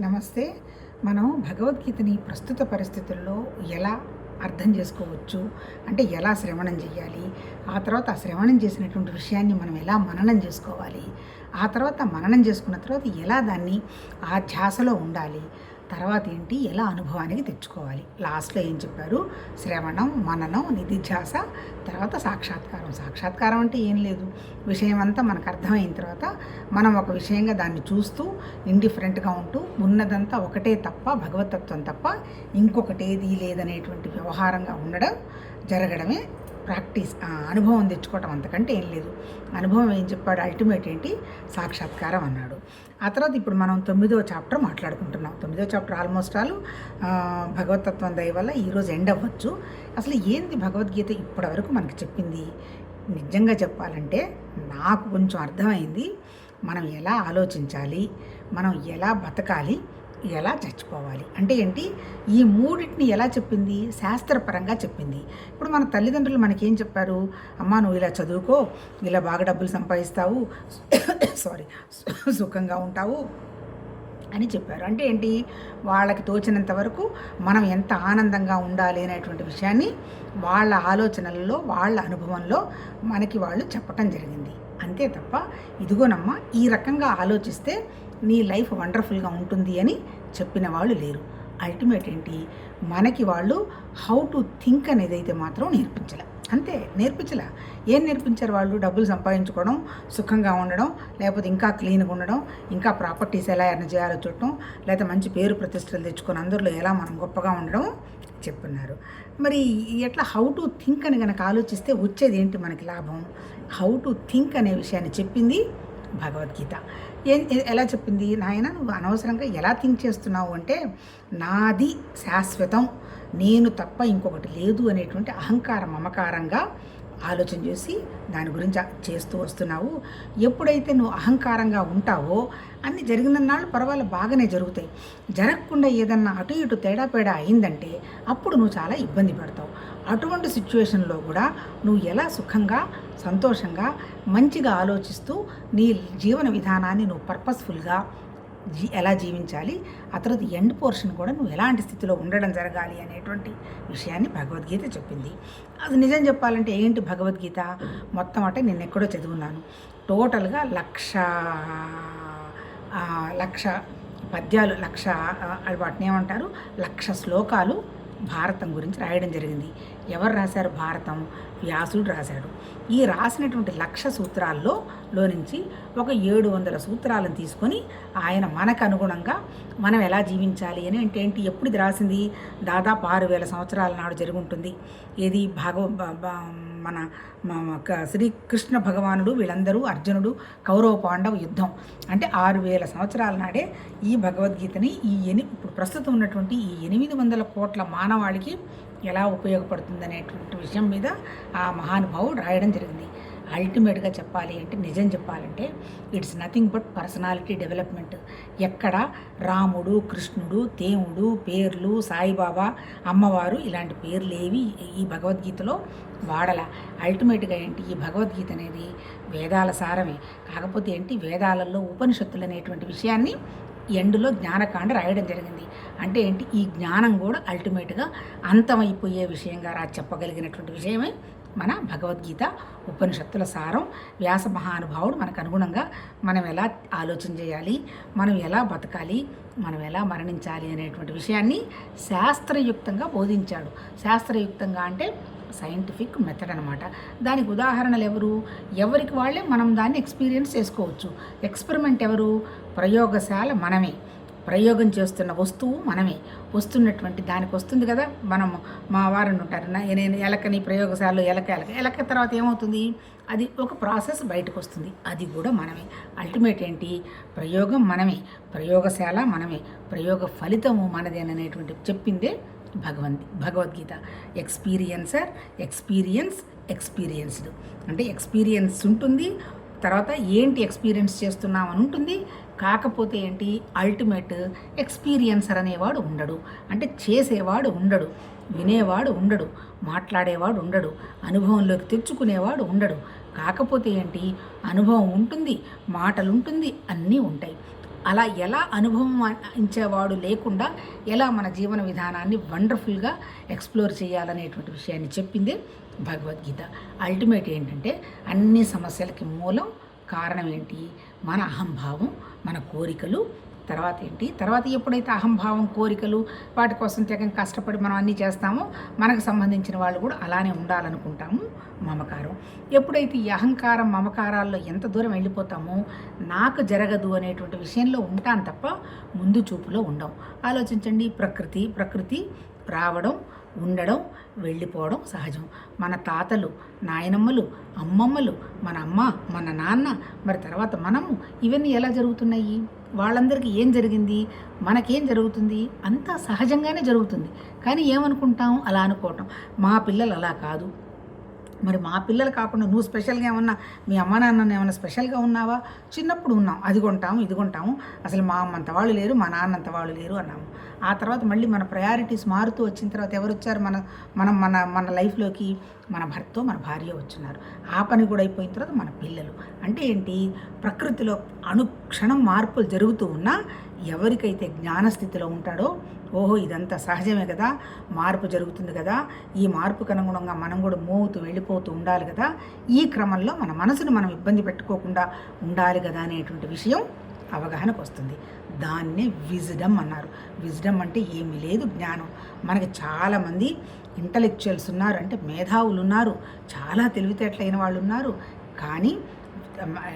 నమస్తే. మనం భగవద్గీతని ప్రస్తుత పరిస్థితుల్లో ఎలా అర్థం చేసుకోవచ్చు? అంటే ఎలా శ్రవణం చేయాలి ఆ తర్వాత ఆ శ్రవణం చేసినటువంటి విషయాన్ని మనం ఎలా మననం చేసుకోవాలి? ఆ తర్వాత మననం చేసుకున్న తర్వాత ఎలా దాన్ని ఆ ధ్యాసలో ఉండాలి? తర్వాత ఏంటి? ఎలా అనుభవానికి తెచ్చుకోవాలి? లాస్ట్లో ఏం చెప్పారు? శ్రవణం మననం నిధిధ్యాస తర్వాత సాక్షాత్కారం. సాక్షాత్కారం అంటే ఏం లేదు. విషయం అంతా మనకు అర్థమైన తర్వాత మనం ఒక విషయంగా దాన్ని చూస్తూ ఇండిఫరెంట్గా ఉంటూ ఉన్నదంతా ఒకటే తప్ప భగవతత్వం తప్ప ఇంకొకటి ఏది లేదనేటువంటి వ్యవహారంగా ఉండడం జరగడమే ప్రాక్టీస్. అనుభవం తెచ్చుకోవటం అంతకంటే ఏం లేదు. అనుభవం ఏం చెప్పాడు? అల్టిమేట్ ఏంటి? సాక్షాత్కారం అన్నాడు. ఆ తర్వాత ఇప్పుడు మనం తొమ్మిదో చాప్టర్ మాట్లాడుకుంటున్నాం. తొమ్మిదో చాప్టర్ ఆల్మోస్ట్ ఆల్ భగవతత్వం దయ వల్ల ఈరోజు ఎండ్ అవ్వచ్చు. అసలు ఏంది భగవద్గీత ఇప్పటివరకు మనకి చెప్పింది? నిజంగా చెప్పాలంటే నాకు కొంచెం అర్థమైంది. మనం ఎలా ఆలోచించాలి? మనం ఎలా బతకాలి? ఎలా చచ్చిపోవాలి? అంటే ఏంటి? ఈ మూడింటిని ఎలా చెప్పింది? శాస్త్రపరంగా చెప్పింది. ఇప్పుడు మన తల్లిదండ్రులు మనకేం చెప్పారు? అమ్మా నువ్వు ఇలా చదువుకో ఇలా బాగా డబ్బులు సంపాదిస్తావు సారీ సుఖంగా ఉంటావు అని చెప్పారు. అంటే ఏంటి? వాళ్ళకి తోచినంత వరకు మనం ఎంత ఆనందంగా ఉండాలి అనేటువంటి విషయాన్ని వాళ్ళ ఆలోచనలలో వాళ్ళ అనుభవంలో మనకి వాళ్ళు చెప్పటం జరిగింది. అంతే తప్ప ఇదిగోనమ్మా ఈ రకంగా ఆలోచిస్తే నీ లైఫ్ వండర్ఫుల్గా ఉంటుంది అని చెప్పిన వాళ్ళు లేరు. అల్టిమేట్ ఏంటి? మనకి వాళ్ళు హౌ టు థింక్ అనేది అయితే మాత్రం నేర్పించలే. అంతే నేర్పించలే. ఏం నేర్పించారు వాళ్ళు? డబ్బులు సంపాదించుకోవడం సుఖంగా ఉండడం లేకపోతే ఇంకా క్లీన్గా ఉండడం ఇంకా ప్రాపర్టీస్ ఎలా ఎర్న చేయాలో చూడటం లేకపోతే మంచి పేరు ప్రతిష్టలు తెచ్చుకొని అందరిలో ఎలా మనం గొప్పగా ఉండడం చెప్పున్నారు మరి ఎట్లా హౌ టు థింక్ అని కనుక ఆలోచిస్తే వచ్చేది ఏంటి మనకి లాభం? హౌ టు థింక్ అనే విషయాన్ని చెప్పింది భగవద్గీత. ఎలా చెప్పింది? నాయన నువ్వు అనవసరంగా ఎలా థింక్ చేస్తున్నావు అంటే నాది శాశ్వతం నేను తప్ప ఇంకొకటి లేదు అనేటువంటి అహంకార మమకారంగా ఆలోచన చేసి దాని గురించి చేస్తూ వస్తున్నావు. ఎప్పుడైతే నువ్వు అహంకారంగా ఉంటావో అన్ని జరిగినన్నాళ్ళు పర్వాలేదు బాగానే జరుగుతాయి. జరగకుండా ఏదన్నా అటు ఇటు తేడా పేడా అయిందంటే అప్పుడు నువ్వు చాలా ఇబ్బంది పడతావు. అటువంటి సిచ్యువేషన్లో కూడా నువ్వు ఎలా సుఖంగా సంతోషంగా మంచిగా ఆలోచిస్తూ నీ జీవన విధానాన్ని నువ్వు పర్పస్ఫుల్గా జీ ఎలా జీవించాలి ఆ తర్వాత ఎండ్ పోర్షన్ కూడా నువ్వు ఎలాంటి స్థితిలో ఉండడం జరగాలి అనేటువంటి విషయాన్ని భగవద్గీత చెప్పింది. అది నిజం చెప్పాలంటే ఏంటి భగవద్గీత? మొత్తం అంటే నేను ఎక్కడో చదువున్నాను. టోటల్గా లక్ష లక్ష పద్యాలు లక్ష వాటిని ఏమంటారు? లక్ష శ్లోకాలు భారతం గురించి రాయడం జరిగింది. ఎవరు రాశారు భారతం? వ్యాసుడు రాశాడు. ఈ రాసినటువంటి లక్ష సూత్రాల్లో లో నుంచి ఒక ఏడు వందల సూత్రాలను తీసుకొని ఆయన మనకు అనుగుణంగా మనం ఎలా జీవించాలి అని అంటే ఏంటి? ఎప్పుడు ఇది రాసింది? దాదాపు ఆరు వేల సంవత్సరాల నాడు జరుగుంటుంది ఏది? భాగవ మన శ్రీకృష్ణ భగవానుడు వీళ్ళందరూ అర్జునుడు కౌరవ పాండవ యుద్ధం. అంటే ఆరు వేల సంవత్సరాల నాడే ఈ భగవద్గీతని ఈ ఎని ఇప్పుడు ప్రస్తుతం ఉన్నటువంటి ఈ ఎనిమిది వందల కోట్ల మానవాళికి ఎలా ఉపయోగపడుతుంది అనేటువంటి విషయం మీద ఆ మహానుభావుడు రాయడం జరిగింది. అల్టిమేట్గా చెప్పాలి అంటే నిజం చెప్పాలంటే it's nothing but personality development ఎక్కడ రాముడు కృష్ణుడు దేవుడు పేర్లు సాయిబాబా అమ్మవారు ఇలాంటి పేర్లు ఏవి ఈ భగవద్గీతలో వాడల. అల్టిమేట్గా ఏంటి? ఈ భగవద్గీత అనేది వేదాల సారమే. కాకపోతే ఏంటి? వేదాలలో ఉపనిషత్తులు అనేటువంటి విషయాన్ని ఎండులో జ్ఞానకాండ రాయడం జరిగింది. అంటే ఏంటి? ఈ జ్ఞానం కూడా అల్టిమేట్గా అంతమైపోయే విషయంగా రా చెప్పగలిగినటువంటి విషయమే మన భగవద్గీత ఉపనిషత్తుల సారం వ్యాస మహానుభావుడు మనకు అనుగుణంగా మనం ఎలా ఆలోచన చేయాలి మనం ఎలా బతకాలి మనం ఎలా మరణించాలి అనేటువంటి విషయాన్ని శాస్త్రయుక్తంగా బోధించాడు. శాస్త్రయుక్తంగా అంటే సైంటిఫిక్ మెథడ్ అనమాట దానికి ఉదాహరణలు ఎవరు? ఎవరికి వాళ్ళే మనం దాన్ని ఎక్స్పీరియన్స్ చేసుకోవచ్చు. ఎక్స్పెరిమెంట్ ఎవరు? ప్రయోగశాల మనమే. ప్రయోగం చేస్తున్న వస్తువు మనమే. వస్తున్నటువంటి దానికి వస్తుంది కదా మనం మా వారిని ఉంటారు నేను ఎలకని ప్రయోగశాలలో ఎలక ఎలక ఎలక తర్వాత ఏమవుతుంది? అది ఒక ప్రాసెస్ బయటకు వస్తుంది. అది కూడా మనమే. అల్టిమేట్ ఏంటి? ప్రయోగం మనమే. ప్రయోగశాల మనమే. ప్రయోగ ఫలితము మనదేననేటువంటి చెప్పిందే భగవంతి భగవద్గీత. Experiencer experience experienced. అంటే ఎక్స్పీరియన్స్ ఉంటుంది తర్వాత ఏంటి ఎక్స్పీరియన్స్ చేస్తున్నాం అని ఉంటుంది కాకపోతే ఏంటి అల్టిమేట్ ఎక్స్పీరియన్సర్ అనేవాడు ఉండడు. అంటే చేసేవాడు ఉండడు. వినేవాడు ఉండడు. మాట్లాడేవాడు ఉండడు. అనుభవంలోకి తెచ్చుకునేవాడు ఉండడు. కాకపోతే ఏంటి అనుభవం ఉంటుంది మాటలు ఉంటుంది అన్నీ ఉంటాయి. అలా ఎలా అనుభవం ఇచ్చేవాడు లేకుండా ఎలా మన జీవన విధానాన్ని వండర్ఫుల్గా ఎక్స్ప్లోర్ చేయాలనేటువంటి విషయాన్ని చెప్పింది భగవద్గీత. అల్టిమేట్ ఏంటంటే అన్ని సమస్యలకి మూలం కారణం ఏంటి? మన అహంభావం మన కోరికలు తర్వాత ఏంటి? తర్వాత ఎప్పుడైతే అహంభావం కోరికలు వాటి కోసం తెగం కష్టపడి మనం అన్నీ చేస్తామో మనకు సంబంధించిన వాళ్ళు కూడా అలానే ఉండాలనుకుంటాము మమకారం. ఎప్పుడైతే ఈ అహంకారం మమకారాల్లో ఎంత దూరం వెళ్ళిపోతామో నాకు జరగదు అనేటువంటి విషయంలో ఉంటాను తప్ప ముందు చూపులో ఉండం. ఆలోచించండి. ప్రకృతి ప్రకృతి రావడం ఉండడం వెళ్ళిపోవడం సహజం. మన తాతలు నాయనమ్మలు అమ్మమ్మలు మన అమ్మ మన నాన్న మరి తర్వాత మనము ఇవన్నీ ఎలా జరుగుతున్నాయి? వాళ్ళందరికీ ఏం జరిగింది? మనకేం జరుగుతుంది? అంతా సహజంగానే జరుగుతుంది. కానీ ఏమనుకుంటాం? అలా అనుకోవటం. మా పిల్లలు అలా కాదు. మరి మా పిల్లలు కాకుండా నువ్వు స్పెషల్గా ఏమన్నా మీ అమ్మ నాన్న ఏమన్నా స్పెషల్గా ఉన్నావా? చిన్నప్పుడు ఉన్నాం. అది కొంటాము ఇది కొంటాము. అసలు మా అమ్మ అంత వాళ్ళు లేరు మా నాన్న అంత వాళ్ళు లేరు అన్నాము. ఆ తర్వాత మళ్ళీ మన ప్రయారిటీస్ మారుతూ వచ్చిన తర్వాత ఎవరు వచ్చారు మన మనం మన మన లైఫ్లోకి మన భర్త మన భార్య వచ్చున్నారు ఆ పని కూడా అయిపోయిన తర్వాత మన పిల్లలు. అంటే ఏంటి? ప్రకృతిలో అనుక్షణం మార్పులు జరుగుతూ ఉన్నా ఎవరికైతే జ్ఞానస్థితిలో ఉంటాడో ఓహో ఇదంతా సహజమే కదా? మార్పు జరుగుతుంది కదా? ఈ మార్పుకు అనుగుణంగా మనం కూడా మోగుతూ వెళ్ళిపోతూ ఉండాలి కదా? ఈ క్రమంలో మన మనసును మనం ఇబ్బంది పెట్టుకోకుండా ఉండాలి కదా అనేటువంటి విషయం అవగాహనకు వస్తుంది దాన్నే విజ్డమ్ అన్నారు. విజ్డమ్ అంటే ఏమీ లేదు జ్ఞానం. మనకి చాలామంది ఇంటలెక్చువల్స్ ఉన్నారు అంటే మేధావులు ఉన్నారు చాలా తెలివితేటలైన వాళ్ళు ఉన్నారు కానీ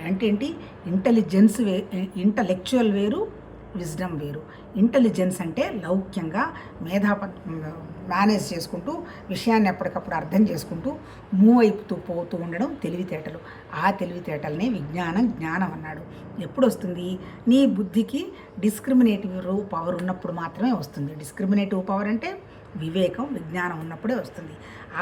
అంటే ఏంటి? ఇంటెలిజెన్స్ వే ఇంటలెక్చువల్ వేరు విజ్డమ్ వేరు. ఇంటెలిజెన్స్ అంటే లౌక్యంగా మేధా మేనేజ్ చేసుకుంటూ విషయాన్ని ఎప్పటికప్పుడు అర్థం చేసుకుంటూ మూవ్ అయిపోతూ పోతూ ఉండడం తెలివితేటలు. ఆ తెలివితేటలనే విజ్ఞానం జ్ఞానం అన్నాడు. ఎప్పుడు వస్తుంది నీ బుద్ధికి డిస్క్రిమినేటివ్ పవర్ ఉన్నప్పుడు మాత్రమే వస్తుంది. డిస్క్రిమినేటివ్ పవర్ అంటే వివేకం విజ్ఞానం ఉన్నప్పుడే వస్తుంది.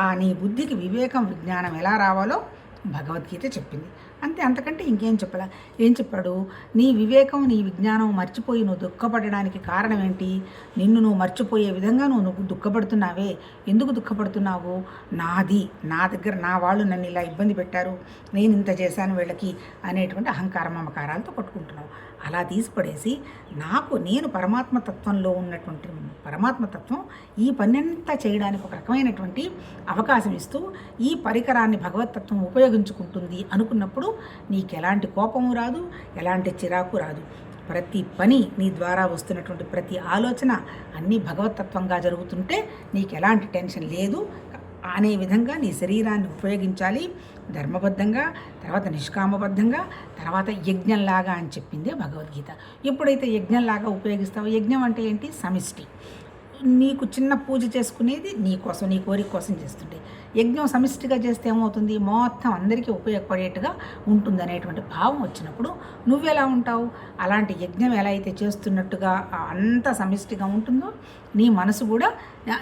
ఆ నీ బుద్ధికి వివేకం విజ్ఞానం ఎలా రావాలో భగవద్గీత చెప్పింది. అంతే అంతకంటే ఇంకేం చెప్పాలా? ఏం చెప్పాడు? నీ వివేకం నీ విజ్ఞానం మర్చిపోయి నువ్వు దుఃఖపడడానికి కారణం ఏంటి నిన్ను నువ్వు మర్చిపోయే విధంగా నువ్వు నువ్వు దుఃఖపడుతున్నావే. ఎందుకు దుఃఖపడుతున్నావు? నాది నా దగ్గర నా వాళ్ళు నన్ను ఇలా ఇబ్బంది పెట్టారు. నేను ఇంత చేశాను వీళ్ళకి అనేటువంటి అహంకార మమకారాలతో కొట్టుకుంటున్నావు. అలా తీసిపడేసి నాకు నేను పరమాత్మ తత్వంలో ఉన్నటువంటి పరమాత్మ తత్వం ఈ పనంతా చేయడానికి ఒక రకమైనటువంటి అవకాశం ఇస్తూ ఈ పరికరాన్ని భగవతత్వం ఉపయోగించుకుంటుంది అనుకున్నప్పుడు నీకు ఎలాంటి కోపము రాదు ఎలాంటి చిరాకు రాదు. ప్రతి పని నీ ద్వారా వస్తున్నటువంటి ప్రతి ఆలోచన అన్నీ భగవతత్వంగా జరుగుతుంటే నీకు ఎలాంటి టెన్షన్ లేదు. అనే విధంగా నీ శరీరాన్ని ఉపయోగించాలి. ధర్మబద్ధంగా తర్వాత నిష్కామబద్ధంగా తర్వాత యజ్ఞంలాగా అని చెప్పిందే భగవద్గీత. ఎప్పుడైతే యజ్ఞంలాగా ఉపయోగిస్తావో యజ్ఞం అంటే ఏంటి? సమిష్టి. నీకు చిన్న పూజ చేసుకునేది నీ కోసం నీ కోరిక కోసం చేస్తుంటే. యజ్ఞం సమిష్టిగా చేస్తే ఏమవుతుంది? మొత్తం అందరికీ ఉపయోగపడేట్టుగా ఉంటుంది అనేటువంటి భావం వచ్చినప్పుడు నువ్వెలా ఉంటావు? అలాంటి యజ్ఞం ఎలా అయితే చేస్తున్నట్టుగా అంత సమిష్టిగా ఉంటుందో నీ మనసు కూడా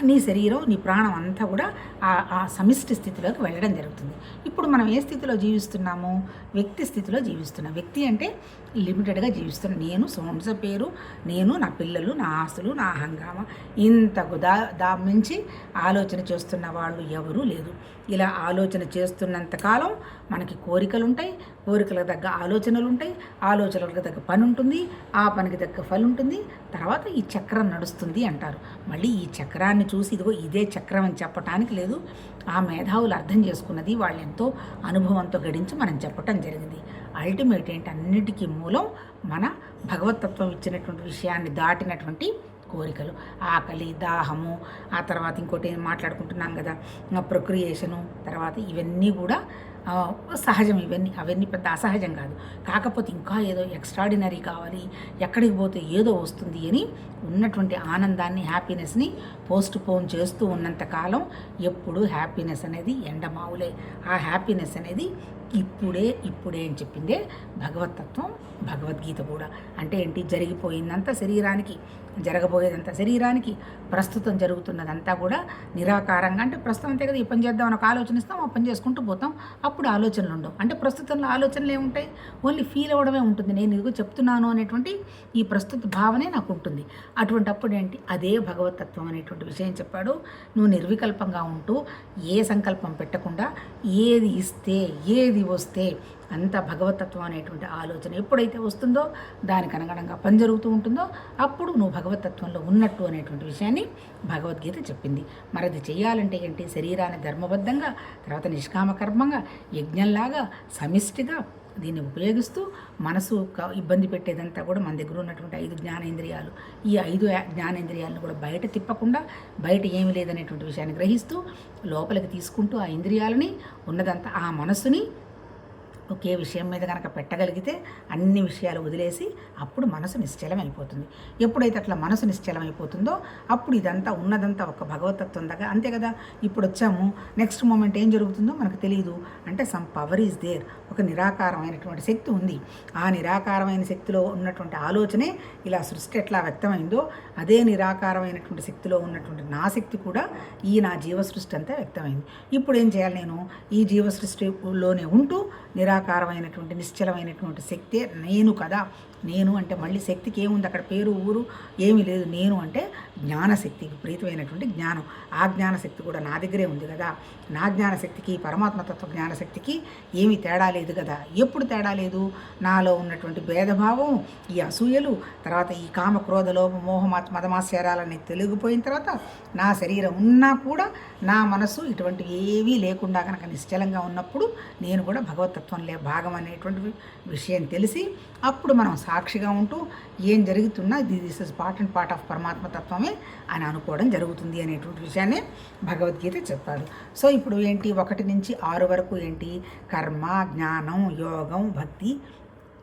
నీ శరీరం నీ ప్రాణం అంతా కూడా ఆ సమిష్టి స్థితిలోకి వెళ్ళడం జరుగుతుంది. ఇప్పుడు మనం ఏ స్థితిలో జీవిస్తున్నాము? వ్యక్తి స్థితిలో జీవిస్తున్నాం. వ్యక్తి అంటే లిమిటెడ్గా జీవిస్తాను నేను సోంస పేరు నేను నా పిల్లలు నా ఆస్తులు నా హంగామా ఇంతకు దా దా మించి ఆలోచన చేస్తున్న వాళ్ళు ఎవరూ లేరు. ఇలా ఆలోచన చేస్తున్నంతకాలం మనకి కోరికలు ఉంటాయి కోరికలకు తగ్గ ఆలోచనలు ఉంటాయి ఆలోచనలకు తగ్గ పని ఉంటుంది ఆ పనికి తగ్గ ఫలం ఉంటుంది తర్వాత ఈ చక్రం నడుస్తుంది అంటారు. మళ్ళీ ఈ చక్రాన్ని చూసి ఇదిగో ఇదే చక్రం అని చెప్పటానికి లేదు. ఆ మేధావులు అర్థం చేసుకున్నది వాళ్ళు ఎంతో అనుభవంతో గడించి మనం చెప్పటం జరిగింది. అల్టిమేట్ ఏంటి అన్నిటికీ మూలం మన భగవతత్వం ఇచ్చినటువంటి విషయాన్ని దాటినటువంటి కోరికలు. ఆకలి దాహము ఆ తర్వాత ఇంకోటి మాట్లాడుకుంటున్నాం కదా? ప్రొక్రియేషను తర్వాత ఇవన్నీ కూడా సహజం ఇవన్నీ అవన్నీ పెద్ద అసహజం కాదు. కాకపోతే ఇంకా ఏదో ఎక్స్ట్రాడినరీ కావాలి ఎక్కడికి పోతే ఏదో వస్తుంది అని ఉన్నటువంటి ఆనందాన్ని హ్యాపీనెస్ని పోస్ట్ పోన్ చేస్తూ ఉన్నంతకాలం ఎప్పుడు హ్యాపీనెస్ అనేది ఎండమావులే. ఆ హ్యాపీనెస్ అనేది ఇప్పుడే ఇప్పుడే అని చెప్పిందే భగవతత్వం భగవద్గీత కూడా. అంటే ఏంటి? జరిగిపోయిందంతా శరీరానికి. జరగబోయేదంతా శరీరానికి ప్రస్తుతం జరుగుతున్నదంతా కూడా నిరాకారంగా అంటే ప్రస్తుతం అంతే కదా ఈ పని చేద్దాం అని ఒక ఆలోచన ఇస్తాం ఆ పని చేసుకుంటూ పోతాం. అప్పుడు ఆలోచనలు ఉండవు. అంటే ప్రస్తుతంలో ఆలోచనలు ఏముంటాయి? ఓన్లీ ఫీల్ అవ్వడమే ఉంటుంది. నేను ఇదిగో చెప్తున్నాను అనేటువంటి ఈ ప్రస్తుత భావనే నాకు ఉంటుంది. అటువంటి అప్పుడు ఏంటి? అదే భగవతత్వం అనేటువంటి విషయం చెప్పాడు. నువ్వు నిర్వికల్పంగా ఉంటూ ఏ సంకల్పం పెట్టకుండా ఏది ఇస్తే ఏది వస్తే అంత భగవతత్వం అనేటువంటి ఆలోచన ఎప్పుడైతే వస్తుందో దానికి అనుగుణంగా పని జరుగుతూ ఉంటుందో అప్పుడు నువ్వు భగవతత్వంలో ఉన్నట్టు అనేటువంటి విషయాన్ని భగవద్గీత చెప్పింది. మరి అది చేయాలంటే ఏంటి? శరీరాన్ని ధర్మబద్ధంగా తర్వాత నిష్కామకర్మంగా యజ్ఞంలాగా సమిష్టిగా దీన్ని ఉపయోగిస్తూ మనసు క- ఇబ్బంది పెట్టేదంతా కూడా మన దగ్గర ఉన్నటువంటి ఐదు జ్ఞానేంద్రియాలు. ఈ ఐదు జ్ఞానేంద్రియాలను కూడా బయట తిప్పకుండా బయట ఏమీ లేదనేటువంటి విషయాన్ని గ్రహిస్తూ లోపలికి తీసుకుంటూ ఆ ఇంద్రియాలని ఉన్నదంతా ఆ మనసుని ఒకే విషయం మీద కనుక పెట్టగలిగితే అన్ని విషయాలు వదిలేసి అప్పుడు మనసు నిశ్చలమైపోతుంది. ఎప్పుడైతే అట్లా మనసు నిశ్చలమైపోతుందో అప్పుడు ఇదంతా ఉన్నదంతా ఒక భగవతత్వం దగ్గర అంతే కదా? ఇప్పుడు వచ్చాము. నెక్స్ట్ మూమెంట్ ఏం జరుగుతుందో మనకు తెలియదు అంటే సమ్ పవర్ ఈజ్ దేర్. ఒక నిరాకారమైనటువంటి శక్తి ఉంది. ఆ నిరాకారమైన శక్తిలో ఉన్నటువంటి ఆలోచనే ఇలా సృష్టి ఎట్లా వ్యక్తమైందో అదే నిరాకారమైనటువంటి శక్తిలో ఉన్నటువంటి నా శక్తి కూడా ఈ నా జీవ సృష్టి అంతా వ్యక్తమైంది. ఇప్పుడు ఏం చేయాలి నేను? ఈ జీవ సృష్టిలోనే ఉంటూ నిరాకారమైనటువంటి నిశ్చలమైనటువంటి శక్తే నేను కదా. నేను అంటే మళ్ళీ శక్తికి ఏముంది? అక్కడ పేరు ఊరు ఏమీ లేదు. నేను అంటే జ్ఞానశక్తి విపరీతమైనటువంటి జ్ఞానం. ఆ జ్ఞానశక్తి కూడా నా దగ్గరే ఉంది కదా. నా జ్ఞానశక్తికి పరమాత్మతత్వ జ్ఞానశక్తికి ఏమీ తేడా లేదు కదా. ఎప్పుడు తేడా లేదు? నాలో ఉన్నటువంటి భేదభావం ఈ అసూయలు తర్వాత ఈ కామ క్రోధ లోభ మోహమాత్ మదమాశ్చర్యాలని తెలిగిపోయిన తర్వాత నా శరీరం ఉన్నా కూడా నా మనసు ఇటువంటివి ఏవీ లేకుండా కనుక నిశ్చలంగా ఉన్నప్పుడు నేను కూడా భగవతత్వంలో భాగం అనేటువంటి విషయం తెలిసి అప్పుడు మనం సాక్షిగా ఉంటూ ఏం జరుగుతున్నా ఇది this is part and part of పరమాత్మ తత్వమే అని అనుకోవడం జరుగుతుంది అనేటువంటి విషయాన్ని భగవద్గీత చెప్పారు సో ఇప్పుడు ఏంటి? ఒకటి నుంచి ఆరు వరకు ఏంటి? కర్మ జ్ఞానం యోగం భక్తి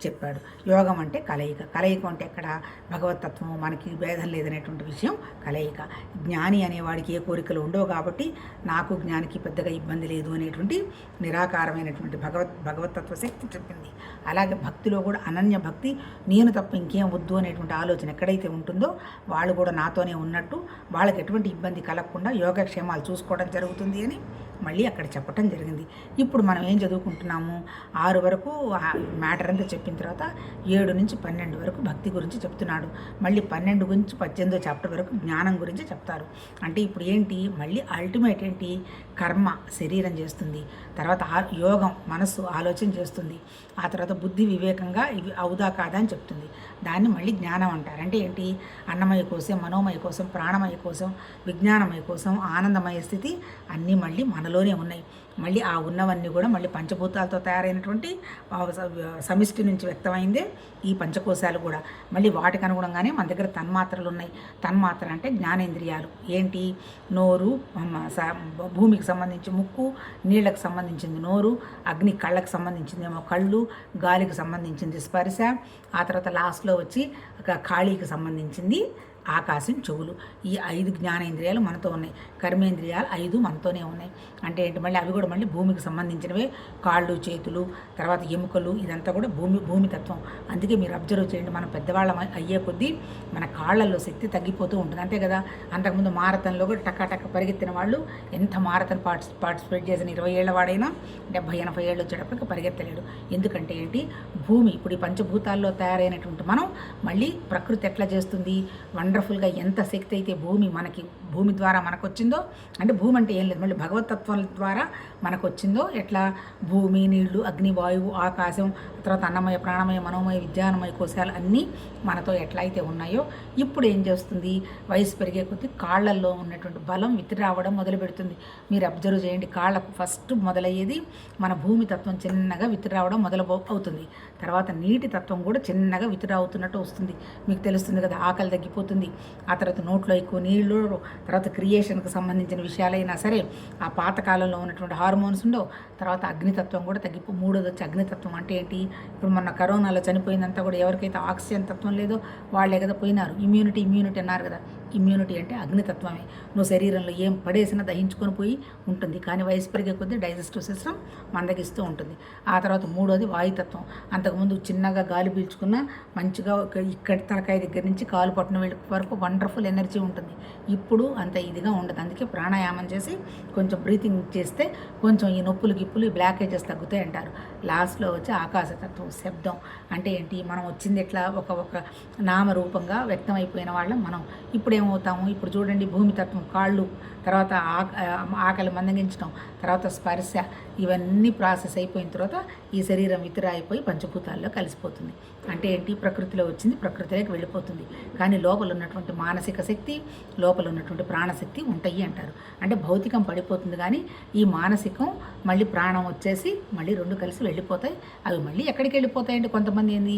చెప్పాడు. యోగం అంటే కలయిక. కలయిక అంటే ఎక్కడ? భగవతత్వం మనకి భేదం లేదనేటువంటి విషయం కలయిక. జ్ఞాని అనేవాడికి ఏ కోరికలు ఉండవు కాబట్టి నాకు జ్ఞానికి పెద్దగా ఇబ్బంది లేదు అనేటువంటి నిరాకారమైనటువంటి భగవత్ భగవతత్వ శక్తి చెప్పింది. అలాగే భక్తిలో కూడా అనన్య భక్తి నేను తప్ప ఇంకేం వద్దు అనేటువంటి ఆలోచన ఎక్కడైతే ఉంటుందో వాళ్ళు కూడా నాతోనే ఉన్నట్టు వాళ్ళకి ఎటువంటి ఇబ్బంది కలగకుండా యోగక్షేమాలు చూసుకోవడం జరుగుతుంది అని మళ్ళీ అక్కడ చెప్పటం జరిగింది. ఇప్పుడు మనం ఏం చదువుకుంటున్నాము? ఆరు వరకు మ్యాటర్ అంతా చెప్పిన తర్వాత ఏడు నుంచి పన్నెండు వరకు భక్తి గురించి చెప్తున్నాడు. మళ్ళీ పన్నెండు గురించి పద్దెనిమిదో చాప్టర్ వరకు జ్ఞానం గురించి చెప్తారు. అంటే ఇప్పుడు ఏంటి? మళ్ళీ అల్టిమేట్ ఏంటి? కర్మ శరీరం చేస్తుంది. తర్వాత ఆ- యోగం మనస్సు ఆలోచన చేస్తుంది. ఆ తర్వాత బుద్ధి వివేకంగా ఇవి అవుదా కాదా అని చెప్తుంది. దాన్ని మళ్ళీ జ్ఞానం అంటారు. అంటే ఏంటి? అన్నమయ కోసం మనోమయ కోసం ప్రాణమయ కోసం విజ్ఞానమయ కోసం ఆనందమయ స్థితి అన్నీ మళ్ళీ మనలోనే ఉన్నాయి. మళ్ళీ ఆ ఉన్నవన్నీ కూడా మళ్ళీ పంచభూతాలతో తయారైనటువంటి సమిష్టి నుంచి వ్యక్తమైందే ఈ పంచకోశాలు కూడా. మళ్ళీ వాటికి అనుగుణంగానే మన దగ్గర తన్మాత్రలు ఉన్నాయి. తన్మాత్ర అంటే జ్ఞానేంద్రియాలు. ఏంటి? నోరు భూమికి సంబంధించి ముక్కు నీళ్ళకు సంబంధించింది నోరు అగ్ని కళ్ళకు సంబంధించిందేమో కళ్ళు గాలికి సంబంధించింది స్పర్శ ఆ తర్వాత లాస్ట్లో వచ్చి ఒక ఖాళీకి సంబంధించింది ఆకాశం చెవులు. ఈ ఐదు జ్ఞానేంద్రియాలు మనతో ఉన్నాయి. కర్మేంద్రియాలు ఐదు మనతోనే ఉన్నాయి. అంటే ఏంటి మళ్ళీ అవి కూడా మళ్ళీ భూమికి సంబంధించినవే. కాళ్ళు చేతులు తర్వాత ఎముకలు ఇదంతా కూడా భూమి భూమి తత్వం. అందుకే మీరు అబ్జర్వ్ చేయండి మనం పెద్దవాళ్ళం అయ్యే కొద్దీ మన కాళ్ళల్లో శక్తి తగ్గిపోతూ ఉంటుంది. అంతే కదా? అంతకుముందు మారథన్లో కూడా టక్కాటక్క పరిగెత్తిన వాళ్ళు ఎంత మారథన్ పార్టిస్ పార్టిసిపేట్ చేసిన ఇరవై ఏళ్ళ వాడైనా డెబ్బై ఎనభై ఏళ్ళు వచ్చేటప్పటికి పరిగెత్తలేడు. ఎందుకంటే ఏంటి? భూమి ఇప్పుడు ఈ పంచభూతాల్లో తయారైనటువంటి మనం మళ్ళీ ప్రకృతి ఎట్లా చేస్తుంది? వండర్ఫుల్గా ఎంత శక్తి అయితే భూమి మనకి భూమి ద్వారా మనకు వచ్చిందో అంటే భూమి అంటే ఏం లేదు. మళ్ళీ భగవతత్వం ద్వారా మనకు వచ్చిందో ఎట్లా? భూమి నీళ్ళు అగ్ని వాయువు ఆకాశం తర్వాత అన్నమయ ప్రాణమయ మనోమయ విజ్ఞానమయ కోశాలు అన్నీ మనతో ఎట్లా అయితే ఉన్నాయో ఇప్పుడు ఏం చేస్తుంది? వయసు పెరిగే కొద్దీ కాళ్ళల్లో ఉన్నటువంటి బలం విత్తి రావడం మొదలు పెడుతుంది. మీరు అబ్జర్వ్ చేయండి కాళ్ళకు ఫస్ట్ మొదలయ్యేది మన భూమి తత్వం చిన్నగా విత్తి రావడం మొదలు అవుతుంది. తర్వాత నీటి తత్వం కూడా చిన్నగా విత్తి అవుతున్నట్టు వస్తుంది. మీకు తెలుస్తుంది కదా ఆకలి తగ్గిపోతుంది. ఆ తర్వాత నోట్లో ఎక్కువ నీళ్ళు తర్వాత క్రియేషన్కి సంబంధించిన విషయాలైనా సరే ఆ పాతకాలంలో ఉన్నటువంటి హార్మోన్స్ ఉండవు. తర్వాత అగ్నితత్వం కూడా తగ్గిపో మూడోది వచ్చి అగ్నితత్వం అంటే ఏంటి? ఇప్పుడు మొన్న కరోనాలో చనిపోయిందంతా కూడా ఎవరికైతే ఆక్సిజన్ తత్వం లేదో వాళ్ళే కదా పోయినారు. ఇమ్యూనిటీ ఇమ్యూనిటీ అన్నారు కదా. ఇమ్యూనిటీ అంటే అగ్నితత్వమే. నువ్వు శరీరంలో ఏం పడేసినా దహించుకొని పోయి ఉంటుంది. కానీ వయసు పెరిగే కొద్దీ డైజెస్టివ్ సిస్టమ్ మందగిస్తూ ఉంటుంది. ఆ తర్వాత మూడోది వాయుతత్వం. అంతకుముందు చిన్నగా గాలి పీల్చుకున్న మంచిగా ఒక తలకాయ దగ్గర నుంచి కాలు పట్టున వెళ్ళి వరకు వండర్ఫుల్ ఎనర్జీ ఉంటుంది. ఇప్పుడు అంత ఇదిగా ఉండదు. అందుకే ప్రాణాయామం చేసి కొంచెం బ్రీతింగ్ చేస్తే కొంచెం ఈ నొప్పులు గిప్పులు ఈ బ్లాకేజెస్ తగ్గుతాయి అంటారు. లాస్ట్లో వచ్చి ఆకాశతత్వం శబ్దం. అంటే ఏంటి? మనం వచ్చింది ఎట్లా? ఒక ఒక నామరూపంగా వ్యక్తమైపోయిన వాళ్ళం మనం. ఇప్పుడు ఏమవుతాము ఇప్పుడు చూడండి భూమితత్వం కాళ్ళు. తర్వాత ఆక ఆకలి మందగించడం తర్వాత స్పర్శ ఇవన్నీ ప్రాసెస్ అయిపోయిన తర్వాత ఈ శరీరం ఇతర అయిపోయి పంచభూతాల్లో కలిసిపోతుంది. అంటే ఏంటి? ప్రకృతిలో వచ్చింది ప్రకృతిలోకి వెళ్ళిపోతుంది. కానీ లోపల ఉన్నటువంటి మానసిక శక్తి లోపల ఉన్నటువంటి ప్రాణశక్తి ఉంటాయి అంటారు. అంటే భౌతికం పడిపోతుంది కానీ ఈ మానసికం మళ్ళీ ప్రాణం వచ్చేసి మళ్ళీ రెండు కలిసి వెళ్ళిపోతాయి. అవి మళ్ళీ ఎక్కడికి వెళ్ళిపోతాయంటే కొంతమంది ఏంది?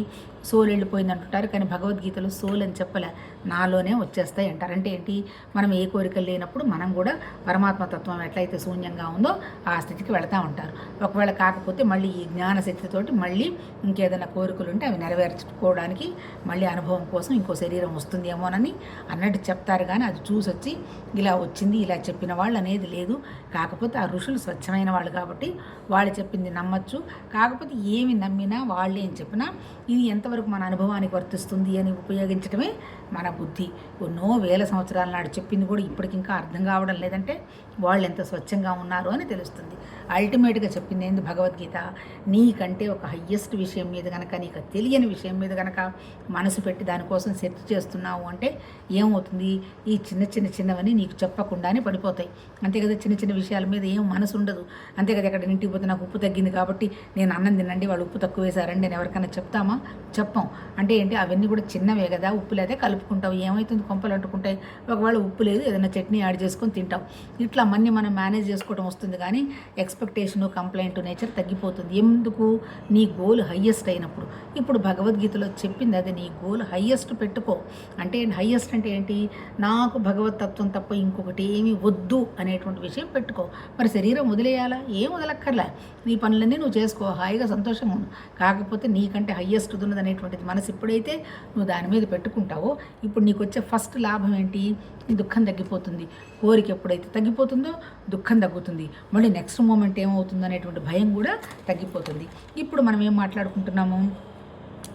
సోల్ వెళ్ళిపోయింది అంటుంటారు కానీ భగవద్గీతలో సోల్ అని చెప్పలే. నాలోనే వచ్చేస్తాయి అంటారు అంటే ఏంటి? మనం ఏ కోరికలు లేనప్పుడు మనం కూడా పరమాత్మ తత్వం ఎట్లయితే శూన్యంగా ఉందో ఆ స్థితికి వెళతా ఉంటారు. ఒకవేళ కాకపోతే మళ్ళీ ఈ జ్ఞానశక్తితోటి మళ్ళీ ఇంకేదైనా కోరికలు ఉంటే అవి నెరవేర్చుకోవడానికి మళ్ళీ అనుభవం కోసం ఇంకో శరీరం వస్తుందేమోనని అన్నట్టు చెప్తారు. కానీ అది చూసొచ్చి ఇలా వచ్చింది ఇలా చెప్పిన వాళ్ళు అనేది లేదు. కాకపోతే ఆ ఋషులు స్వచ్ఛమైన వాళ్ళు కాబట్టి వాళ్ళు చెప్పింది నమ్మచ్చు. కాకపోతే ఏమి నమ్మినా వాళ్ళు ఏం చెప్పినా ఇది ఎంతవరకు మన అనుభవానికి వర్తిస్తుంది అని ఉపయోగించడమే మన బుద్ధి. ఎన్నో వేల సంవత్సరాల నాడు చెప్పింది కూడా ఇప్పటికి ఇంకా అర్థం కావడం లేదంటే వాళ్ళు ఎంత స్వచ్ఛంగా ఉన్నారు అని తెలుస్తుంది. అల్టిమేట్గా చెప్పింది ఏంది భగవద్గీత? నీకంటే ఒక హయ్యెస్ట్ విషయం మీద కనుక నీకు తెలియని విషయం మీద కనుక మనసు పెట్టి దానికోసం సెర్చ్ చేస్తున్నావు అంటే ఏమవుతుంది? ఈ చిన్న చిన్న చిన్నవని నీకు చెప్పకుండానే పడిపోతాయి. అంతే కదా చిన్న చిన్న విషయాల మీద ఏం మనసు ఉండదు. అంతే కదా ఎక్కడ ఇంటికి పోతే నాకు ఉప్పు తగ్గింది కాబట్టి నేను అన్నం తినండి వాళ్ళు ఉప్పు తక్కువ వేశారండి నేను ఎవరికైనా చెప్తామా? చెప్పం. అంటే ఏంటి? అవన్నీ కూడా చిన్నవే కదా ఉప్పు కలుపు. కలుపుకుంటావు ఏమవుతుంది కొంపలు అంటుకుంటాయి ఒకవేళ ఉప్పు లేదు ఏదైనా చట్నీ యాడ్ చేసుకొని తింటాం ఇట్లా మన్ని మనం మేనేజ్ చేసుకోవడం వస్తుంది కానీ ఎక్స్పెక్టేషను కంప్లైంట్ నేచర్ తగ్గిపోతుంది. ఎందుకు? నీ గోల్ హయ్యెస్ట్ అయినప్పుడు. ఇప్పుడు భగవద్గీతలో చెప్పింది అది నీ గోల్ హయ్యెస్ట్ పెట్టుకో. అంటే హయ్యెస్ట్ అంటే ఏంటి? నాకు భగవత్ తత్వం తప్ప ఇంకొకటి ఏమీ వద్దు అనేటువంటి విషయం పెట్టుకో. మరి శరీరం వదిలేయాలా? ఏం వదలక్కర్లే. నీ పనులన్నీ నువ్వు చేసుకో హాయిగా సంతోషంగా కాకపోతే నీకంటే హయ్యెస్ట్ ఉన్నది అనేటువంటిది మనసు ఎప్పుడైతే నువ్వు దాని మీద పెట్టుకుంటావో ఇప్పుడు నీకు వచ్చే ఫస్ట్ లాభం ఏంటి? నీ దుఃఖం తగ్గిపోతుంది. కోరిక ఎప్పుడైతే తగ్గిపోతుందో దుఃఖం తగ్గుతుంది. మళ్ళీ నెక్స్ట్ మూమెంట్ ఏమవుతుందో అనేటువంటి భయం కూడా తగ్గిపోతుంది. ఇప్పుడు మనం ఏం మాట్లాడుకుంటున్నాము?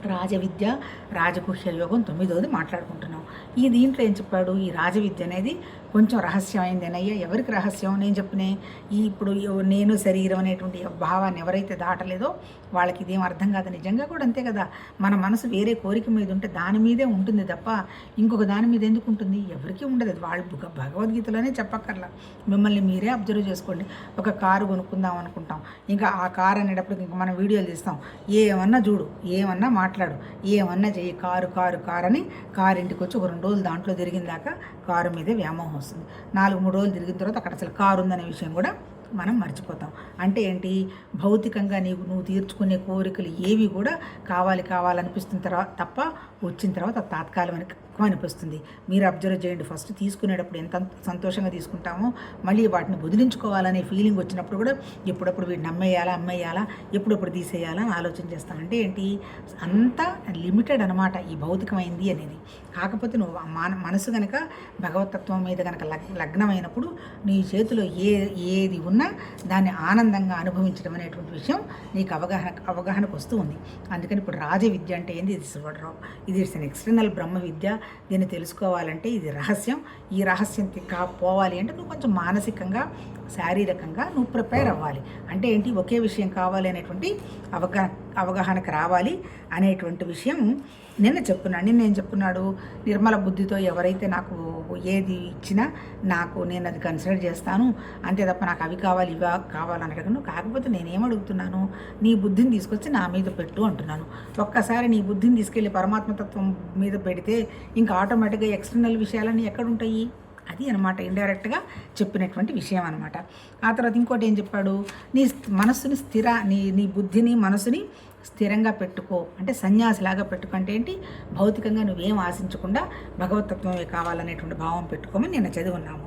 రాజవిద్య రాజకుహ్య యోగం తొమ్మిదవది మాట్లాడుకుంటున్నాం. ఈ దీంట్లో ఏం చెప్పాడు? ఈ రాజవిద్య అనేది కొంచెం రహస్యమైందేనయ్యా? ఎవరికి రహస్యం? నేను చెప్పినే ఈ ఇప్పుడు నేను శరీరం అనేటువంటి భావాన్ని ఎవరైతే దాటలేదో వాళ్ళకి ఇదేం అర్థం కాదు. నిజంగా కూడా అంతే కదా. మన మనసు వేరే కోరిక మీద ఉంటే దాని మీదే ఉంటుంది తప్ప ఇంకొక దాని మీద ఎందుకు ఉంటుంది? ఎవరికీ ఉండదు. వాళ్ళు భగవద్గీతలోనే చెప్పక్కర్లా. మిమ్మల్ని మీరే అబ్జర్వ్ చేసుకోండి. ఒక కారు కొనుక్కుందాం అనుకుంటాం. ఇంకా ఆ కారు అనేటప్పుడు ఇంకా మనం వీడియోలు తీస్తాం. ఏమన్నా చూడు ఏమన్నా మాట్లాడు ఏమన్నా చెయ్యి. కారు కారు కారు అని కారు ఇంటికి వచ్చి ఒక రెండు రోజులు దాంట్లో తిరిగిన దాకా కారు మీదే వ్యామోహం వస్తుంది. నాలుగు మూడు రోజులు తిరిగిన తర్వాత అక్కడ అసలు కారు ఉందనే విషయం కూడా మనం మర్చిపోతాం. అంటే ఏంటి? భౌతికంగా నీకు నువ్వు తీర్చుకునే కోరికలు ఏవి కూడా కావాలి కావాలనిపిస్తున్న తర్వాత తప్ప వచ్చిన తర్వాత అది అనిపిస్తుంది. మీరు అబ్జర్వ్ చేయండి. ఫస్ట్ తీసుకునేటప్పుడు ఎంత సంతోషంగా తీసుకుంటామో మళ్ళీ వాటిని వదిలించుకోవాలనే ఫీలింగ్ వచ్చినప్పుడు కూడా ఎప్పుడప్పుడు వీటిని అమ్మేయాలా అమ్మేయాలా ఎప్పుడప్పుడు తీసేయాలా అని ఆలోచన చేస్తాం. అంటే ఏంటి? అంతా లిమిటెడ్ అనమాట ఈ భౌతికమైంది అనేది. కాకపోతే నువ్వు మన మనసు కనుక భగవతత్వం మీద కనుక లగ్ లగ్నమైనప్పుడు నీ చేతిలో ఏ ఏది ఉన్నా దాన్ని ఆనందంగా అనుభవించడం అనేటువంటి విషయం నీకు అవగాహన అవగాహనకు వస్తూ ఉంది. అందుకని ఇప్పుడు రాజ విద్య అంటే ఏంది? ఇది సువర్ణరావు ఇది ఇట్స్ అన్ ఎక్స్టర్నల్ బ్రహ్మ విద్య. దీన్ని తెలుసుకోవాలంటే ఇది రహస్యం. ఈ రహస్యం కా పోవాలి అంటే నువ్వు కొంచెం మానసికంగా శారీరకంగా నువ్వు ప్రిపేర్ అవ్వాలి. అంటే ఏంటి? ఒకే విషయం కావాలి అనేటువంటి అవగాహన అవగాహనకు రావాలి అనేటువంటి విషయం నిన్న చెప్తున్నాడు నిన్న ఏం చెప్తున్నాడు? నిర్మల బుద్ధితో ఎవరైతే నాకు ఏది ఇచ్చినా నాకు నేను అది కన్సిడర్ చేస్తాను. అంతే తప్ప నాకు అవి కావాలి ఇవి కావాలని అడగను కాకపోతే నేనేం అడుగుతున్నాను? నీ బుద్ధిని తీసుకొచ్చి నా మీద పెట్టు అంటున్నాను. ఒక్కసారి నీ బుద్ధిని తీసుకెళ్ళి పరమాత్మతత్వం మీద పెడితే ఇంకా ఆటోమేటిక్గా ఎక్స్టర్నల్ విషయాలన్నీ ఎక్కడుంటాయి? అది అనమాట ఇండైరెక్ట్గా చెప్పినటువంటి విషయం అనమాట. ఆ తర్వాత ఇంకోటి ఏం చెప్పాడు? నీ మనస్సుని స్థిర నీ నీ బుద్ధిని మనసుని స్థిరంగా పెట్టుకో. అంటే సన్యాసిలాగా పెట్టుకో అంటే ఏంటి? భౌతికంగా నువ్వేం ఆశించకుండా భగవతత్వమే కావాలనేటువంటి భావం పెట్టుకోమని నేను చదివున్నాము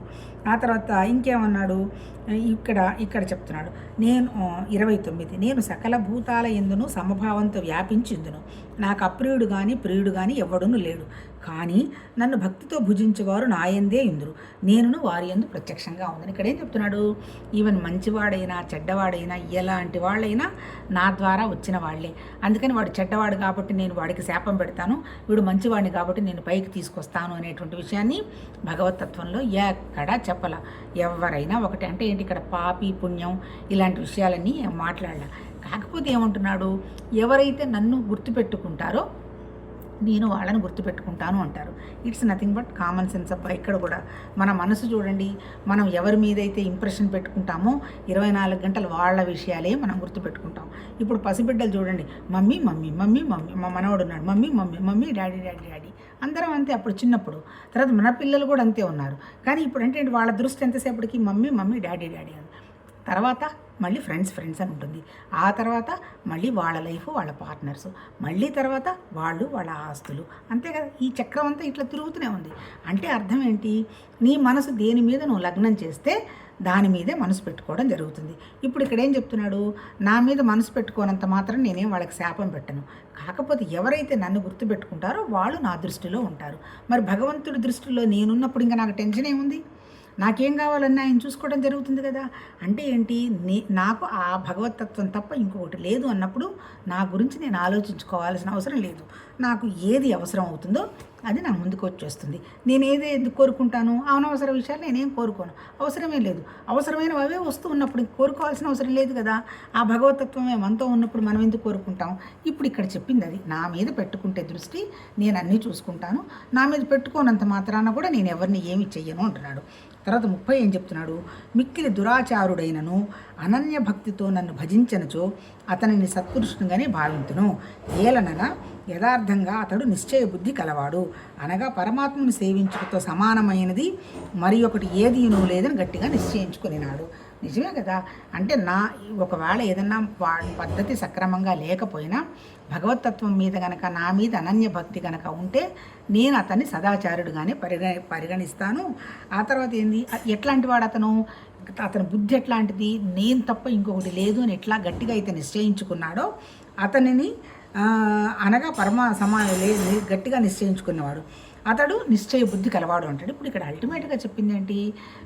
ఆ తర్వాత ఇంకేమన్నాడు? ఇక్కడ ఇక్కడ చెప్తున్నాడు. నేను ఇరవై తొమ్మిది. నేను సకల భూతాల ఎందును సమభావంతో వ్యాపించిందును నాకు అప్రియుడు కానీ ప్రియుడు కానీ ఎవడును లేడు. కానీ నన్ను భక్తితో భుజించేవారు నాయందే ఇందురు. నేనును వారి ఎందు ప్రత్యక్షంగా ఉందని ఇక్కడ ఏం చెప్తున్నాడు? ఈవెన్ మంచివాడైనా చెడ్డవాడైనా ఎలాంటి వాళ్ళైనా నా ద్వారా వచ్చిన వాళ్ళే. అందుకని వాడు చెడ్డవాడు కాబట్టి నేను వాడికి శాపం పెడతాను. వీడు మంచివాడిని కాబట్టి నేను పైకి తీసుకొస్తాను అనేటువంటి విషయాన్ని భగవతత్వంలో ఎక్కడా చెప్పల. ఎవరైనా ఒకటి అంటే ఏంటి? ఇక్కడ పాపి పుణ్యం ఇలాంటి విషయాలన్నీ మాట్లాడాల. కాకపోతే ఏమంటున్నాడు? ఎవరైతే నన్ను గుర్తుపెట్టుకుంటారో నేను వాళ్ళని గుర్తుపెట్టుకుంటాను అంటారు. It's nothing but common sense అబ్బా ఇక్కడ కూడా. మన మనసు చూడండి మనం ఎవరి మీద అయితే ఇంప్రెషన్ పెట్టుకుంటామో ఇరవై నాలుగు గంటలు వాళ్ళ విషయాలే మనం గుర్తుపెట్టుకుంటాం. ఇప్పుడు పసిబిడ్డలు చూడండి మమ్మీ మమ్మీ మమ్మీ మమ్మీ మా మనవడు ఉన్నాడు. Mummy mummy mummy daddy daddy daddy. అందరం అంతే అప్పుడు చిన్నప్పుడు. తర్వాత మన పిల్లలు కూడా అంతే ఉన్నారు. కానీ ఇప్పుడు అంటే వాళ్ళ దృష్టి ఎంతసేపటికి మమ్మీ మమ్మీ డాడీ డాడీ అని. తర్వాత మళ్ళీ ఫ్రెండ్స్ ఫ్రెండ్స్ అని ఉంటుంది. ఆ తర్వాత మళ్ళీ వాళ్ళ లైఫ్ వాళ్ళ పార్ట్నర్స్. మళ్ళీ తర్వాత వాళ్ళు వాళ్ళ ఆస్తులు. అంతే కదా? ఈ చక్రం అంతా ఇట్లా తిరుగుతూనే ఉంది. అంటే అర్థం ఏంటి? నీ మనసు దేని మీద నువ్వు లగ్నం చేస్తే దాని మీదే మనసు పెట్టుకోవడం జరుగుతుంది. ఇప్పుడు ఇక్కడ ఏం చెప్తున్నాడు? నా మీద మనసు పెట్టుకోనంత మాత్రం నేనేం వాళ్ళకి శాపం పెట్టను. కాకపోతే ఎవరైతే నన్ను గుర్తుపెట్టుకుంటారో వాళ్ళు నా దృష్టిలో ఉంటారు. మరి భగవంతుడి దృష్టిలో నేనున్నప్పుడు ఇంకా నాకు టెన్షన్ ఏముంది? నాకేం కావాలన్నా ఆయన చూసుకోవడం జరుగుతుంది కదా. అంటే ఏంటి? నే నాకు ఆ భగవతత్వం తప్ప ఇంకొకటి లేదు అన్నప్పుడు నా గురించి నేను ఆలోచించుకోవాల్సిన అవసరం లేదు. నాకు ఏది అవసరం అవుతుందో అది నా ముందుకు వచ్చేస్తుంది. నేను ఏది ఎందుకు కోరుకుంటాను? అవనవసర విషయాలు నేనేం కోరుకోను. అవసరమే లేదు. అవసరమైన అవే వస్తూ ఉన్నప్పుడు కోరుకోవాల్సిన అవసరం లేదు కదా. ఆ భగవతత్వమే మనతో ఉన్నప్పుడు మనం ఎందుకు కోరుకుంటాం? ఇప్పుడు ఇక్కడ చెప్పింది అది. నా మీద పెట్టుకుంటే దృష్టి నేను అన్నీ చూసుకుంటాను. నా మీద పెట్టుకోనంత మాత్రాన కూడా నేను ఎవరిని ఏమి చెయ్యను అంటున్నాడు. తర్వాత ముప్పై ఏం చెప్తున్నాడు? మిక్కిలి దురాచారుడైనను అనన్య భక్తితో నన్ను భజించనచో అతనిని సత్పురుషునిగానే భావింతును. ఏలనగా యథార్థంగా అతడు నిశ్చయ బుద్ధి కలవాడు. అనగా పరమాత్మను సేవించుటతో సమానమైనది మరి ఒకటి ఏదీనూ లేదని గట్టిగా నిశ్చయించుకునినాడు. నిజమే కదా? అంటే నా ఒకవేళ ఏదన్నా వా- పద్ధతి సక్రమంగా లేకపోయినా భగవతత్వం మీద గనక నా మీద అనన్య భక్తి గనక ఉంటే నేను అతన్ని సదాచారుడుగానే పరిగ పరిగణిస్తాను. ఆ తర్వాత ఏంది? ఎట్లాంటి వాడు అతను? అతని బుద్ధి ఎట్లాంటిది? నేను తప్ప ఇంకొకటి లేదు అని ఎట్లా గట్టిగా అయితే నిశ్చయించుకున్నాడో అతనిని అనగా పరమ సమా గట్టిగా నిశ్చయించుకున్నవాడు. అతడు నిశ్చయ బుద్ధి కలవాడు అంటాడు. ఇప్పుడు ఇక్కడ అల్టిమేట్గా చెప్పింది ఏంటి?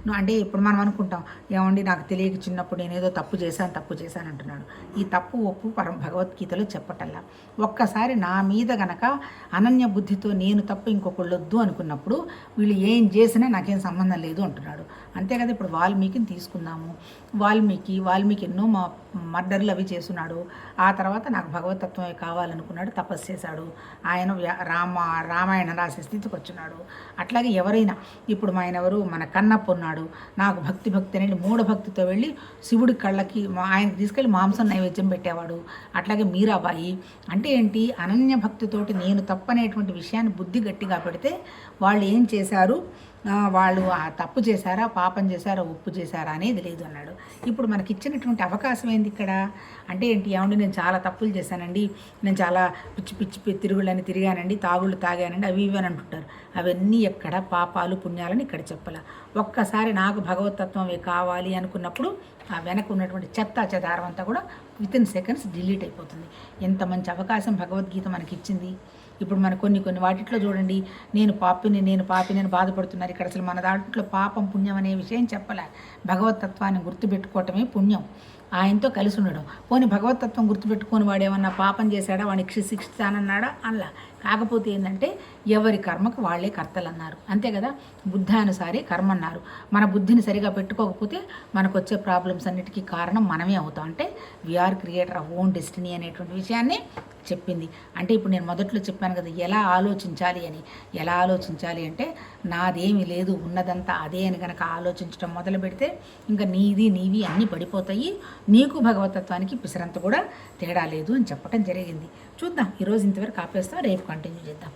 నువ్వు అంటే ఇప్పుడు మనం అనుకుంటాం ఏమండి నాకు తెలియక చిన్నప్పుడు నేను ఏదో తప్పు చేశాను తప్పు చేశాను అంటున్నాడు. ఈ తప్పు ఒప్పు పరం భగవద్గీతలో చెప్పటల్లా. ఒక్కసారి నా మీద గనక అనన్య బుద్ధితో నేను తప్పు ఇంకొకళ్ళు వద్దు అనుకున్నప్పుడు వీళ్ళు ఏం చేసినా నాకేం సంబంధం లేదు అంటున్నాడు. అంతే కదా ఇప్పుడు వాల్మీకిని తీసుకుందాము. వాల్మీకి వాల్మీకి ఎన్నో మా మర్డర్లు అవి చేస్తున్నాడు. ఆ తర్వాత నాకు భగవతత్వమే కావాలనుకున్నాడు తపస్సు చేశాడు. ఆయన రామ రామాయణ రాసే స్థితికి వచ్చినాడు. అట్లాగే ఎవరైనా ఇప్పుడు మా ఆయన ఎవరు మన కన్నప్ప ఉన్నాడు. నాకు భక్తి భక్తి అనేది మూఢ భక్తితో వెళ్ళి శివుడి కళ్ళకి ఆయన ఆయనకి తీసుకెళ్ళి మాంసం నైవేద్యం పెట్టేవాడు. అట్లాగే మీరాబాయి అంటే ఏంటి? అనన్య భక్తితోటి నేను తప్పనేటువంటి విషయాన్ని బుద్ధి గట్టిగా పెడితే వాళ్ళు ఏం చేశారు? వాళ్ళు ఆ తప్పు చేశారా పాపం చేశారా ఉప్పు చేశారా అనేది లేదు అన్నాడు. ఇప్పుడు మనకి ఇచ్చినటువంటి అవకాశం ఏంది ఇక్కడ? అంటే ఏంటి? ఏమండి నేను చాలా తప్పులు చేశానండి నేను చాలా పిచ్చి పిచ్చి తిరుగుళ్ళని తిరిగానండి తాగుళ్ళు తాగానండి అవి ఇవి అని అంటుంటారు. అవన్నీ ఎక్కడ పాపాలు పుణ్యాలని ఇక్కడ చెప్పాల. ఒక్కసారి నాకు భగవతత్వమే కావాలి అనుకున్నప్పుడు ఆ వెనక ఉన్నటువంటి చెత్త చెదారం అంతా కూడా విత్ ఇన్ సెకండ్స్ డిలీట్ అయిపోతుంది. ఎంత మంచి అవకాశం భగవద్గీత మనకి ఇచ్చింది ఇప్పుడు మన కొన్ని కొన్ని వాటిట్లో చూడండి నేను పాపిని నేను పాపిని నేను బాధపడుతున్నారు. ఇక్కడ అసలు మన దాంట్లో పాపం పుణ్యం అనే విషయం చెప్పలే. భగవతత్వాన్ని గుర్తుపెట్టుకోవటమే పుణ్యం. ఆయనతో కలిసి ఉండడం. పోనీ భగవతత్వం గుర్తుపెట్టుకుని వాడు ఏమన్నా పాపం చేశాడా? వాడిని శిక్షిస్తానన్నాడా? అలా కాకపోతే ఏంటంటే ఎవరి కర్మకు వాళ్ళే కర్తలు అన్నారు అంతే కదా? బుద్ధానుసారి కర్మ అన్నారు మన బుద్ధిని సరిగా పెట్టుకోకపోతే మనకు వచ్చే ప్రాబ్లమ్స్ అన్నిటికీ కారణం మనమే అవుతాం. అంటే we are creator of own destiny అనేటువంటి విషయాన్ని చెప్పింది. అంటే ఇప్పుడు నేను మొదట్లో చెప్పాను కదా ఎలా ఆలోచించాలి అని. ఎలా ఆలోచించాలి అంటే నాదేమీ లేదు ఉన్నదంతా అదే అని కనుక ఆలోచించడం మొదలు పెడితే ఇంకా నీది నీవి అన్నీ పడిపోతాయి. నీకు భగవతత్వానికి పిసరంత కూడా తేడా లేదు అని చెప్పడం జరిగింది. చూద్దాం. ఈరోజు ఇంతవరకు ఆపేస్తాం రేపు కంటిన్యూ చేద్దాం.